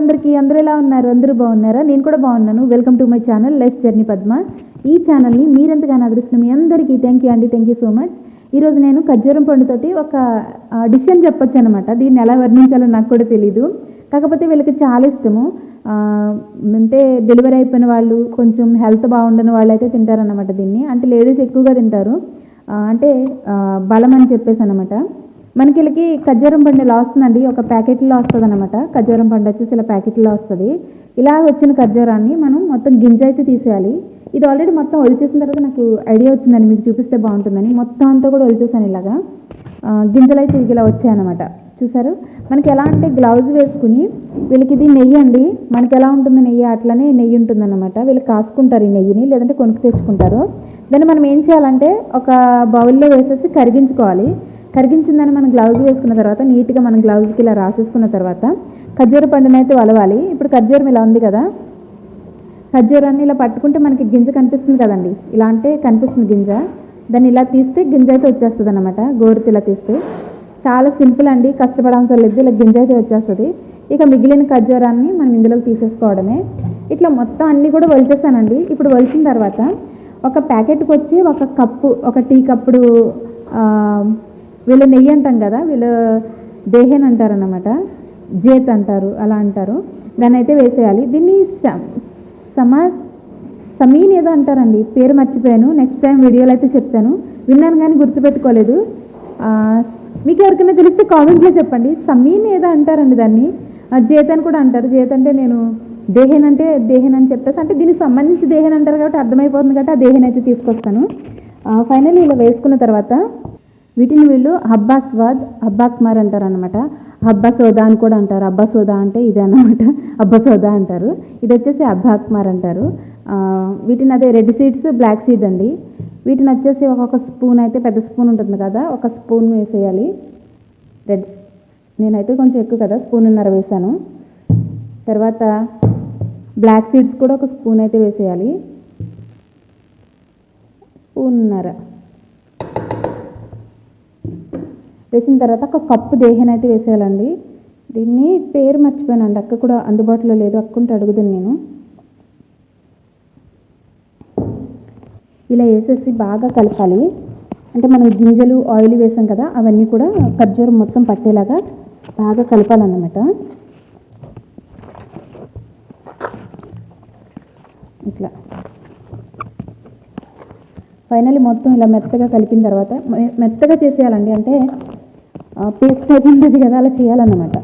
అందరికీ అందరూ ఎలా ఉన్నారు? అందరూ బాగున్నారా? నేను కూడా బాగున్నాను. Welcome to my channel life journey Padma ఈ ఛానల్ని మీరెంతగానో ఆదరిస్తున్న మీ అందరికీ థ్యాంక్ యూ అండి. థ్యాంక్ యూ సో మచ్ ఈరోజు నేను ఖర్జూరం పండుతోటి ఒక డిష్ అని చెప్పొచ్చు అనమాట దీన్ని ఎలా వర్ణించాలో నాకు కూడా తెలియదు కాకపోతే వీళ్ళకి చాలా ఇష్టము. అంటే డెలివరీ అయిపోయిన వాళ్ళు కొంచెం హెల్త్ బాగుండని వాళ్ళు అయితే తింటారనమాట దీన్ని. అంటే లేడీస్ ఎక్కువగా తింటారు. అంటే బలం అని చెప్పేసి అనమాట మనకి వీళ్ళకి ఖర్జూరం పండు ఇలా వస్తుందండి. ఒక ప్యాకెట్లో వస్తుంది అనమాట ఖర్జూరం పండు వచ్చేసి ఇలా ప్యాకెట్లో వస్తుంది. ఇలా వచ్చిన ఖర్జూరాన్ని మనం మొత్తం గింజ అయితే తీసేయాలి. ఇది ఆల్రెడీ మొత్తం ఒలిచేసిన తర్వాత నాకు ఐడియా వచ్చిందని మీకు చూపిస్తే బాగుంటుందని. మొత్తం అంతా కూడా ఒలిచేసాను ఇలాగా. గింజలు అయితే ఇది ఇలా వచ్చాయన్నమాట. చూసారు? మనకి ఎలా అంటే గ్లౌజ్ వేసుకుని వీళ్ళకి ఇది నెయ్యి అండి. మనకి ఎలా ఉంటుంది నెయ్యి? అట్లనే నెయ్యి ఉంటుందన్నమాట. వీళ్ళు కాసుకుంటారు ఈ నెయ్యిని లేదంటే కొనుక్కు తెచ్చుకుంటారు. దాన్ని మనం ఏం చేయాలంటే ఒక బౌల్లో వేసేసి కరిగించుకోవాలి. కరిగించిందని మనం గ్లౌజ్ వేసుకున్న తర్వాత నీట్గా మనం గ్లౌజ్కి ఇలా రాసేసుకున్న తర్వాత ఖర్జూర పండుని అయితే వలవాలి. ఇప్పుడు ఖర్జూరం ఇలా ఉంది కదా. ఖర్జూరాన్ని ఇలా పట్టుకుంటే మనకి గింజ కనిపిస్తుంది కదండి. ఇలా అంటే కనిపిస్తుంది గింజ. దాన్ని ఇలా తీస్తే గింజ అయితే వచ్చేస్తుంది అనమాట గోరుతి ఇలా తీస్తే. చాలా సింపుల్ అండి. కష్టపడాల్సిన లేదు ఇలా గింజ అయితే వచ్చేస్తుంది. ఇక మిగిలిన ఖర్జూరాన్ని మనం ఇందులోకి తీసేసుకోవడమే. ఇట్లా మొత్తం అన్నీ కూడా వలిచేస్తానండి. ఇప్పుడు వలిచిన తర్వాత ఒక ప్యాకెట్కి వచ్చి ఒక కప్పు ఒక టీ కప్పుడు వీళ్ళు నెయ్యి అంటాం కదా వీళ్ళు దేహేన్ అంటారన్నమాట జేత్ అంటారు అలా అంటారు. దాన్ని అయితే వేసేయాలి. దీన్ని స- సమా సమీన్ ఏదో అంటారండి పేరు మర్చిపోయాను నెక్స్ట్ టైం వీడియోలో అయితే చెప్తాను. విన్నాను కానీ గుర్తుపెట్టుకోలేదు. మీకు ఎవరికైనా తెలిస్తే కామెంట్లో చెప్పండి. సమీన్ ఏదో అంటారండి దాన్ని. జేత్ అని కూడా అంటారు. జేత్ అంటే నేను దేహేన్ అంటే దేహేన్ అని చెప్పేసి అంటే దీనికి సంబంధించి దేహేన్ అంటారు కాబట్టి అర్థమైపోతుంది కాబట్టి ఆ దేహేన్ అయితే తీసుకొస్తాను ఫైనల్లీ ఇలా వేసుకున్న తర్వాత వీటిని వీళ్ళు హబ్బా స్వాద్ అంటారు అనమాట హబ్బా సోదా అని కూడా అంటారు. అబ్బా సోదా అంటే ఇదే అనమాట అబ్బా సోదా అంటారు. ఇది వచ్చేసి అబ్బా కుమార్ అంటారు వీటిని అదే రెడ్ సీడ్స్ బ్లాక్ సీడ్ అండి. వీటిని వచ్చేసి ఒక్కొక్క స్పూన్ అయితే పెద్ద స్పూన్ ఉంటుంది కదా ఒక స్పూన్ వేసేయాలి. రెడ్ నేనైతే కొంచెం ఎక్కువ కదా స్పూన్నర వేసాను. తర్వాత బ్లాక్ సీడ్స్ కూడా ఒక స్పూన్ అయితే వేసేయాలి. స్పూన్నర వేసిన తర్వాత ఒక కప్పు దేహన అయితే వేసేయాలండి. దీన్ని పేరు మర్చిపోయానండి. అక్క కూడా అందుబాటులో లేదు. అక్కుంటే అడుగుదాను నేను. ఇలా వేసేసి బాగా కలపాలి. అంటే మనం గింజలు ఆయిల్ వేసాం కదా అవన్నీ కూడా ఖర్జూరం మొత్తం పట్టేలాగా బాగా కలపాలన్నమాట. ఇట్లా. ఫైనల్లీ మొత్తం ఇలా మెత్తగా కలిపిన తర్వాత మెత్తగా చేసేయాలండి. అంటే పేస్ట్ టైప్ ఉంటుంది కదా అలా చేయాలన్నమాట.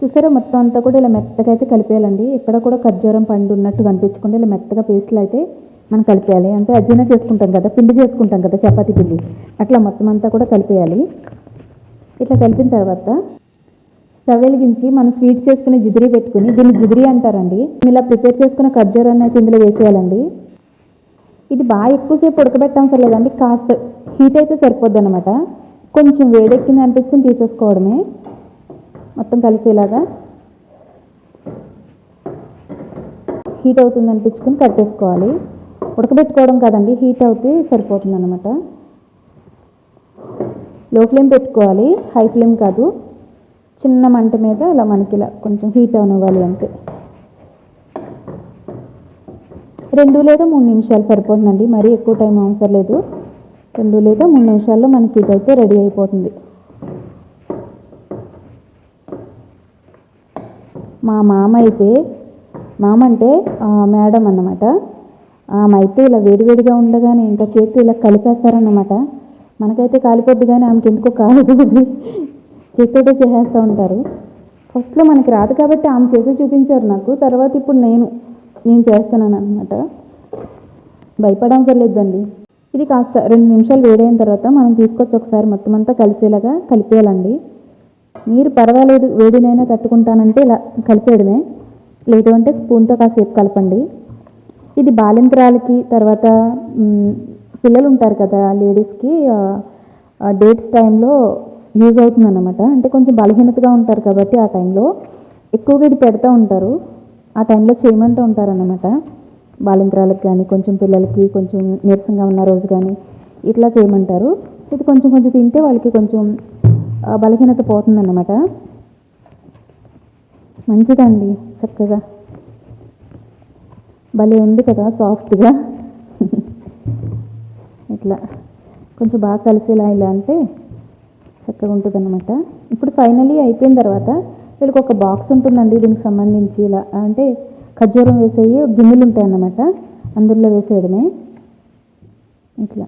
చూసారా మొత్తం అంతా కూడా ఇలా మెత్తగా అయితే కలిపేయాలండి. ఎక్కడ కూడా ఖర్జూరం పండు ఉన్నట్టు కనిపించకుండా ఇలా మెత్తగా పేస్ట్లు అయితే మనం కలిపేయాలి. అంటే అజ్జన చేసుకుంటాం కదా పిండి చేసుకుంటాం కదా చపాతి పిండి. అట్లా మొత్తం అంతా కూడా కలిపేయాలి. ఇట్లా కలిపిన తర్వాత స్టవ్ వెలిగించి మనం స్వీట్ చేసుకుని జిదిరి పెట్టుకుని దీన్ని జిదిరి అంటారండి. ఇలా ప్రిపేర్ చేసుకున్న ఖర్జూరాన్ని అయితే ఇందులో వేసేయాలండి. ఇది బాగా ఎక్కువసేపు ఉడకబెట్టవసరం లేదండి కాస్త హీట్ అయితే సరిపోద్ది అనమాట కొంచెం వేడెక్కింది అనిపించుకుని తీసేసుకోవడమే. మొత్తం కలిసేలాగా హీట్ అవుతుంది అనిపించుకుని కట్టేసుకోవాలి ఉడకబెట్టుకోవడం కదండి హీట్ అవుతే సరిపోతుంది అనమాట లో ఫ్లేమ్ పెట్టుకోవాలి హై ఫ్లేమ్ కాదు. చిన్న మంట మీద ఇలా మనకి ఇలా కొంచెం హీట్ అవనివ్వాలి అంతే. రెండు లేదా మూడు నిమిషాలు సరిపోతుందండి మరీ ఎక్కువ టైం అవసరం లేదు. రెండు లేదా మూడు నిమిషాల్లో మనకి ఇదైతే రెడీ అయిపోతుంది. మా మామ అయితే మామ అంటే మేడం అన్నమాట. ఆమె అయితే ఇలా వేడివేడిగా ఉండగానే ఇంకా చేతి ఇలా కలిపేస్తారన్నమాట. మనకైతే కాలిపోద్ది కానీ ఆమెకి ఎందుకో కాదు చేతితో చేసేస్తూ ఉంటారు. ఫస్ట్లో మనకి రాదు కాబట్టి ఆమె చేసి చూపించారు నాకు. తర్వాత ఇప్పుడు నేను నేను చేస్తున్నాను అనమాట భయపడవసరం లేదండి ఇది కాస్త రెండు నిమిషాలు వేడైన తర్వాత మనం తీసుకొచ్చి ఒకసారి మొత్తం అంతా కలిసేలాగా కలిపేయాలండి. మీరు పర్వాలేదు వేడినైనా తట్టుకుంటానంటే ఇలా కలిపేయడమే. లేదు అంటే స్పూన్తో కాసేపు కలపండి. ఇది బాలింతరాలకి తర్వాత పిల్లలు ఉంటారు కదా లేడీస్కి డేట్స్ టైంలో యూజ్ అవుతుంది అనమాట అంటే కొంచెం బలహీనతగా ఉంటారు కాబట్టి ఆ టైంలో ఎక్కువగా ఇది పెడతా ఉంటారు. ఆ టైంలో చేయమంటూ ఉంటారన్నమాట. బాలింతరాలకు కానీ కొంచెం పిల్లలకి కొంచెం నీరసంగా ఉన్న రోజు కానీ ఇట్లా చేయమంటారు. ఇది కొంచెం కొంచెం తింటే వాళ్ళకి కొంచెం బలహీనత పోతుందన్నమాట. మంచిదండి చక్కగా. భలే ఉంది కదా సాఫ్ట్గా. ఇట్లా. కొంచెం బాగా కలిసేలా ఇలా అంటే చక్కగా ఉంటుంది అనమాట ఇప్పుడు ఫైనలీ అయిపోయిన తర్వాత వీళ్ళకి ఒక బాక్స్ ఉంటుందండి దీనికి సంబంధించి ఇలా. అంటే ఖర్జూరం వేసేవి గిన్నెలు ఉంటాయి అన్నమాట. అందులో వేసేయడమే. ఇట్లా.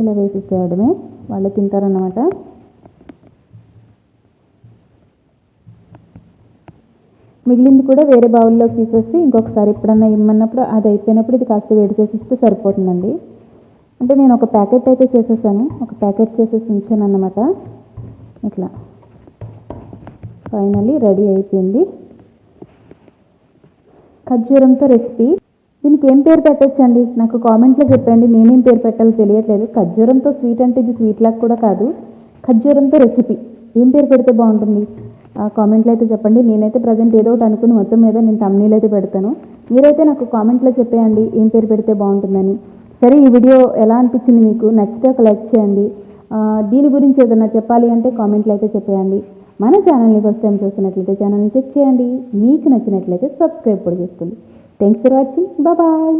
ఇలా వేసి ఇచ్చేయడమే. వాళ్ళు తింటారన్నమాట. మిగిలింది కూడా వేరే బౌల్లోకి తీసేసి ఇంకొకసారి ఎప్పుడన్నా ఇమ్మన్నప్పుడు అది అయిపోయినప్పుడు ఇది కాస్త వేడి చేసేస్తే సరిపోతుందండి. అంటే నేను ఒక ప్యాకెట్ అయితే చేసేసాను. ఒక ప్యాకెట్ చేసేసి ఉంచాను అన్నమాట. ఇట్లా. ఫైనలీ రెడీ అయిపోయింది. ఖర్జూరంతో రెసిపీ దీనికి ఏం పేరు పెట్టొచ్చండి? నాకు కామెంట్లో చెప్పండి. నేనేం పేరు పెట్టాలో తెలియట్లేదు. ఖర్జూరంతో స్వీట్ అంటే ఇది స్వీట్ లాగా కూడా కాదు. ఖర్జూరంతో రెసిపీ ఏం పేరు పెడితే బాగుంటుంది? ఆ కామెంట్లో అయితే చెప్పండి. నేనైతే ప్రజెంట్ ఏదో ఒకటి అనుకుని మొత్తం మీద నేను తమ్నీలు అయితే పెడతాను. మీరైతే నాకు కామెంట్లో చెప్పేయండి. ఏం పేరు పెడితే బాగుంటుందని. సరే ఈ వీడియో ఎలా అనిపించింది మీకు? నచ్చితే ఒక లైక్ చేయండి. దీని గురించి ఏదైనా చెప్పాలి అంటే కామెంట్లు అయితే చెప్పేయండి. మన ఛానల్ని ఫస్ట్ టైం చూస్తున్నట్లయితే ఛానల్ని చెక్ చేయండి. మీకు నచ్చినట్లయితే సబ్స్క్రైబ్ కూడా చేసుకోండి. Thanks for watching bye